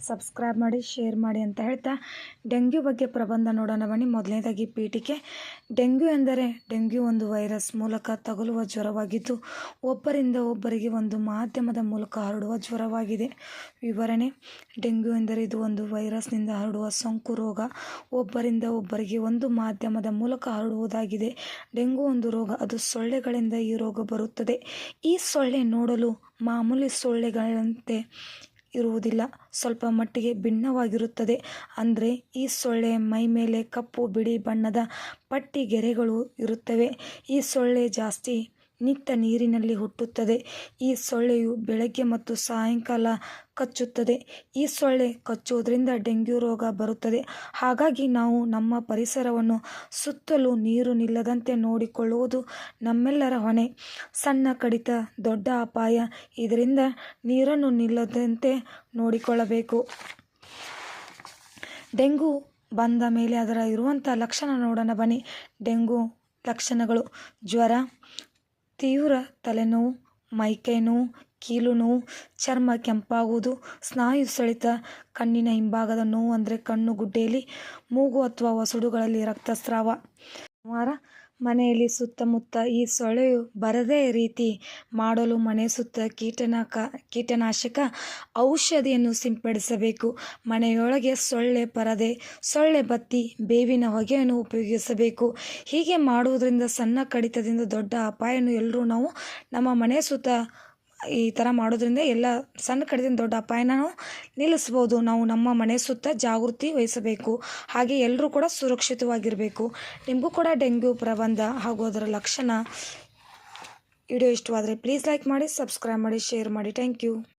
Subscribe ಮಾಡಿ, share ಮಾಡಿ ಅಂತ ಹೇಳ್ತಾ ಡೆಂಗ್ಯೂ ಬಗ್ಗೆ ಪ್ರಬಂಧ ನೋಡೋಣ ಬನ್ನಿ. ಮೊದಲನೇದಾಗಿ ಪೀಠಿಕೆ. ಡೆಂಗ್ಯೂ ಎಂದರೆ ಡೆಂಗ್ಯೂ ಒಂದು ವೈರಸ್ ಮೂಲಕ ತಗುಲುವ ಜ್ವರವಾಗಿದ್ದು, ಒಬ್ಬರಿಂದ ಒಬ್ಬರಿಗೆ ಒಂದು ಮಾಧ್ಯಮದ ಮೂಲಕ ಹರಡುವ ಜ್ವರವಾಗಿದೆ. ವಿವರಣೆ. ಡೆಂಗ್ಯೂ ಎಂದರೆ ಇದು ಒಂದು ವೈರಸ್ನಿಂದ ಹರಡುವ ಸೋಂಕು ರೋಗ. ಒಬ್ಬರಿಂದ ಒಬ್ಬರಿಗೆ ಒಂದು ಮಾಧ್ಯಮದ ಮೂಲಕ ಹರಡುವುದಾಗಿದೆ. ಡೆಂಗ್ಯೂ ಒಂದು ರೋಗ. ಅದು ಸೊಳ್ಳೆಗಳಿಂದ ಈ ರೋಗ ಬರುತ್ತದೆ. ಈ ಸೊಳ್ಳೆ ನೋಡಲು ಮಾಮೂಲಿ ಸೊಳ್ಳೆಗಳಂತೆ ಇರುವುದಿಲ್ಲ. ಸ್ವಲ್ಪ ಮಟ್ಟಿಗೆ ಭಿನ್ನವಾಗಿರುತ್ತದೆ. ಅಂದರೆ ಈ ಸೊಳ್ಳೆ ಮೈ ಮೇಲೆ ಕಪ್ಪು ಬಿಳಿ ಬಣ್ಣದ ಪಟ್ಟಿ ಗೆರೆಗಳು ಇರುತ್ತವೆ. ಈ ಸೊಳ್ಳೆ ಜಾಸ್ತಿ ನಿತ್ಯ ನೀರಿನಲ್ಲಿ ಹುಟ್ಟುತ್ತದೆ. ಈ ಸೊಳ್ಳೆಯು ಬೆಳಗ್ಗೆ ಮತ್ತು ಸಾಯಂಕಾಲ ಕಚ್ಚುತ್ತದೆ. ಈ ಸೊಳ್ಳೆ ಕಚ್ಚುವುದರಿಂದ ಡೆಂಗ್ಯೂ ರೋಗ ಬರುತ್ತದೆ. ಹಾಗಾಗಿ ನಾವು ನಮ್ಮ ಪರಿಸರವನ್ನು ಸುತ್ತಲೂ ನೀರು ನಿಲ್ಲದಂತೆ ನೋಡಿಕೊಳ್ಳುವುದು ನಮ್ಮೆಲ್ಲರ ಹೊಣೆ. ಸಣ್ಣ ಕಡಿತ ದೊಡ್ಡ ಅಪಾಯ. ಇದರಿಂದ ನೀರನ್ನು ನಿಲ್ಲದಂತೆ ನೋಡಿಕೊಳ್ಳಬೇಕು. ಡೆಂಗು ಬಂದ ಮೇಲೆ ಅದರ ಇರುವಂಥ ಲಕ್ಷಣ ನೋಡೋಣ ಬನ್ನಿ. ಡೆಂಗು ಲಕ್ಷಣಗಳು. ಜ್ವರ ತೀವ್ರ ತಲೆನೋವು ಮೈಕೈ ನೋವು ಕೀಲು ನೋವು ಚರ್ಮ ಕೆಂಪಾಗುವುದು, ಸ್ನಾಯು ಸೆಳೆತ, ಕಣ್ಣಿನ ಹಿಂಭಾಗದ ನೋವು ಅಂದರೆ ಕಣ್ಣು ಗುಡ್ಡೆಯಲ್ಲಿ ಮೂಗು ಅಥವಾ ವಸುಡುಗಳಲ್ಲಿ ರಕ್ತಸ್ರಾವ. ಮನೆಯಲ್ಲಿ ಸುತ್ತಮುತ್ತ ಈ ಸೊಳ್ಳೆಯು ಬರದೇ ರೀತಿ ಮಾಡಲು ಮನೆ ಸುತ್ತ ಕೀಟನಾಕ, ಕೀಟನಾಶಕ ಔಷಧಿಯನ್ನು ಸಿಂಪಡಿಸಬೇಕು. ಮನೆಯೊಳಗೆ ಸೊಳ್ಳೆ ಪರದೆ, ಸೊಳ್ಳೆ ಬತ್ತಿ, ಬೇವಿನ ಹೊಗೆಯನ್ನು ಉಪಯೋಗಿಸಬೇಕು. ಹೀಗೆ ಮಾಡುವುದರಿಂದ ಸಣ್ಣ ಕಡಿತದಿಂದ ದೊಡ್ಡ ಅಪಾಯವನ್ನು ಎಲ್ಲರೂ ನಾವು ನಮ್ಮ ಮನೆ ಸುತ್ತ ಈ ಥರ ಮಾಡೋದ್ರಿಂದ ಎಲ್ಲ ಸಣ್ಣ ಕಡೆದಿಂದ ದೊಡ್ಡ ಅಪಾಯನ ನಿಲ್ಲಿಸ್ಬೋದು. ನಾವು ನಮ್ಮ ಮನೆ ಸುತ್ತ ಜಾಗೃತಿ ವಹಿಸಬೇಕು. ಹಾಗೆ ಎಲ್ಲರೂ ಕೂಡ ಸುರಕ್ಷಿತವಾಗಿರಬೇಕು. ನಿಮಗೂ ಕೂಡ ಡೆಂಗ್ಯೂ ಪ್ರಬಂಧ ಹಾಗೂ ಅದರ ಲಕ್ಷಣ ವಿಡಿಯೋ ಇಷ್ಟವಾದರೆ ಪ್ಲೀಸ್ ಲೈಕ್ ಮಾಡಿ ಸಬ್ಸ್ಕ್ರೈಬ್ ಮಾಡಿ ಶೇರ್ ಮಾಡಿ. Thank you